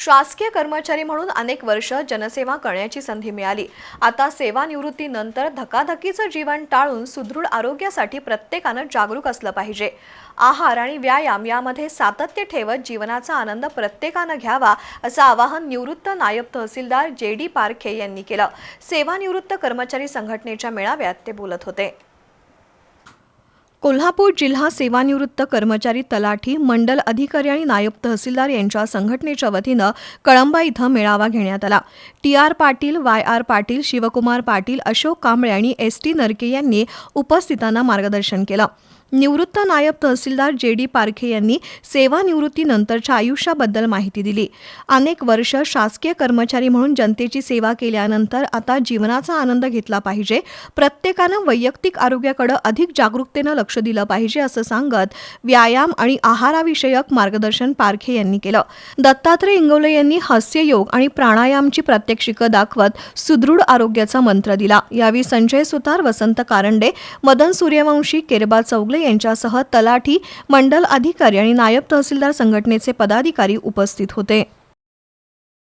शासकीय कर्मचारी म्हणून अनेक वर्ष जनसेवा करण्याची संधी मिळाली. आता सेवानिवृत्तीनंतर धकाधकीचं जीवन टाळून सुदृढ आरोग्यासाठी प्रत्येकानं जागरूक असलं पाहिजे. आहार आणि व्यायाम यामध्ये सातत्य ठेवत जीवनाचा आनंद प्रत्येकानं घ्यावा असं आवाहन निवृत्त नायब तहसीलदार जे डी पारखे यांनी केलं. सेवानिवृत्त कर्मचारी संघटनेच्या मेळाव्यात ते बोलत होते. कोल्हापूर जिल्हा सेवानिवृत्त कर्मचारी तलाठी मंडल अधिकारी आणि नायब तहसीलदार यांच्या संघटनेच्या वतीनं कळंबा इथं मेळावा घेण्यात आला. T R Patil Y R Patil Shivakumar Patil Ashok Kamble आणि एस टी नरके यांनी उपस्थितांना मार्गदर्शन केलं. निवृत्त नायब तहसीलदार जे डी पारखे यांनी सेवानिवृत्तीनंतरच्या आयुष्याबद्दल माहिती दिली. अनेक वर्ष शासकीय कर्मचारी म्हणून जनतेची सेवा केल्यानंतर आता जीवनाचा आनंद घेतला पाहिजे. प्रत्येकानं वैयक्तिक आरोग्याकडे अधिक जागरूकतेनं लक्ष दिलं पाहिजे असं सांगत व्यायाम आणि आहाराविषयक मार्गदर्शन पारखे यांनी केलं. दत्तात्रय इंगवले यांनी हास्ययोग आणि प्राणायामची प्रात्यक्षिकं दाखवत सुदृढ आरोग्याचा मंत्र दिला. यावेळी संजय सुतार वसंत कारंडे मदन सूर्यवंशी केरबा चौगले यांच्यासह तलाठी मंडल अधिकारी आणि नायब तहसीलदार संघटनेचे पदाधिकारी उपस्थित होते.